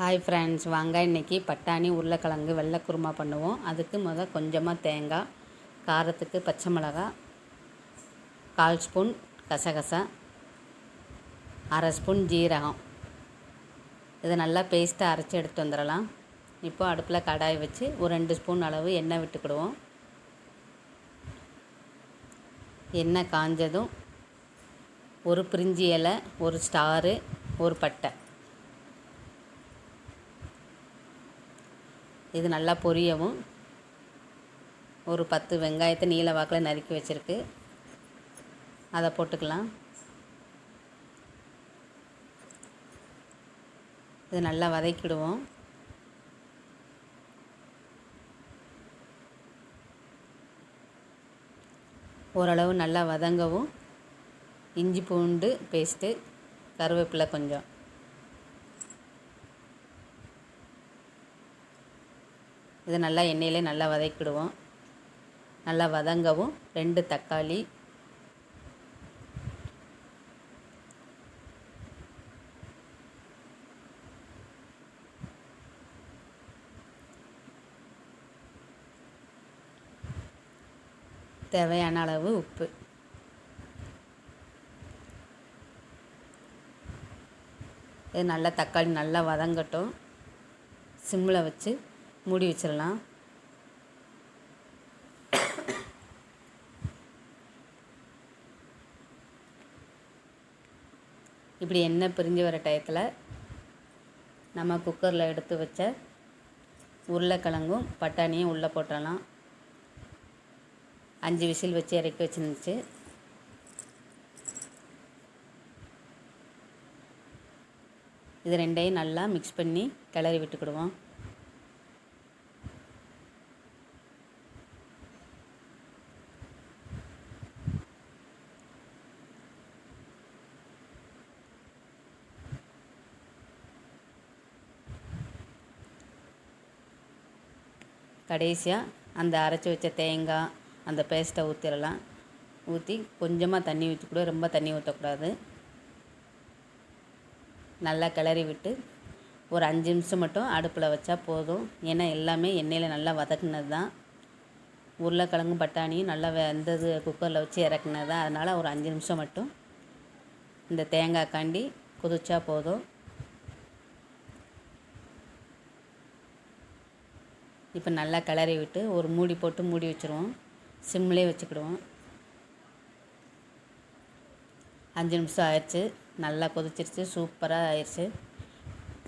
Hi friends வாங்க. இன்றைக்கி பட்டாணி உருளைக்கிழங்கு வெள்ளை குருமா பண்ணுவோம். அதுக்கு முதல் கொஞ்சமாக தேங்காய் காரத்துக்கு பச்சை மிளகா கால் ஸ்பூன் கசகசா அரை ஸ்பூன் ஜீரகம். இதை நல்லா பேஸ்ட்டாக அரைச்சி எடுத்து வந்துடலாம். இப்போ அடுப்பில் கடாய் வச்சு ஒரு ரெண்டு ஸ்பூன் அளவு எண்ணெய் விட்டுக்கிடுவோம். எண்ணெய் காஞ்சதும் ஒரு பிரிஞ்சி இலை ஒரு ஸ்டாரு ஒரு பட்டை. இது நல்லா பொரியவும். ஒரு பத்து வெங்காயத்தை நீல வாக்கில் நறுக்கி வச்சுருக்கு. அதை போட்டுக்கலாம். இது நல்லா வதக்கிடுவோம். ஓரளவு நல்லா வதங்கவும். இஞ்சி பூண்டு பேஸ்ட்டு கருவேப்பிலை கொஞ்சம். இது நல்லா எண்ணெயிலே நல்லா வதக்கிடுவோம். நல்லா வதங்கவும். ரெண்டு தக்காளி. தேவையான அளவு உப்பு. இது நல்லா தக்காளி நல்லா வதங்கட்டும். சிம்மில் வச்சு மூடி வச்சிடலாம். இப்படி எண்ணெய் பிரிஞ்சு வர டயத்தில் நம்ம குக்கரில் எடுத்து வச்ச உருளைக்கிழங்கும் பட்டாணியும் உள்ளே போட்டுடலாம். அஞ்சு விசில் வச்சு இறக்கி வச்சுருந்துச்சு. இது ரெண்டையும் நல்லா மிக்ஸ் பண்ணி கிளறி விட்டுக்கிடுவோம். கடைசியாக அந்த அரைச்சி வச்ச தேங்காய் அந்த பேஸ்ட்டை ஊற்றிடலாம் ஊற்றி கொஞ்சமாக தண்ணி ஊற்றிக்கூட ரொம்ப தண்ணி ஊற்றக்கூடாது நல்லா கிளறி விட்டு ஒரு அஞ்சு நிமிஷம் மட்டும் அடுப்பில் வச்சா போதும். ஏன்னா எல்லாமே எண்ணெயில் நல்லா வதக்குனது தான் உருளைக்கிழங்கு பட்டாணியும் நல்லா வெந்தது குக்கரில் வச்சு இறக்குனது தான் அதனால் ஒரு அஞ்சு நிமிஷம் மட்டும் இந்த தேங்காய் காண்டி கொதிச்சா போதும். இப்போ நல்லா கிளறி விட்டு ஒரு மூடி போட்டு மூடி வச்சுருவோம். சிம்லேயே வச்சுக்கிடுவோம். அஞ்சு நிமிஷம் ஆயிடுச்சு. நல்லா கொதிச்சிருச்சு. சூப்பராக ஆயிடுச்சு.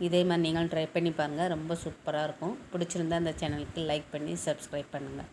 இதே மாதிரி நீங்களும் ட்ரை பண்ணி பாருங்கள் ரொம்ப சூப்பராக இருக்கும். பிடிச்சிருந்தா அந்த சேனலுக்கு லைக் பண்ணி சப்ஸ்கிரைப் பண்ணுங்கள்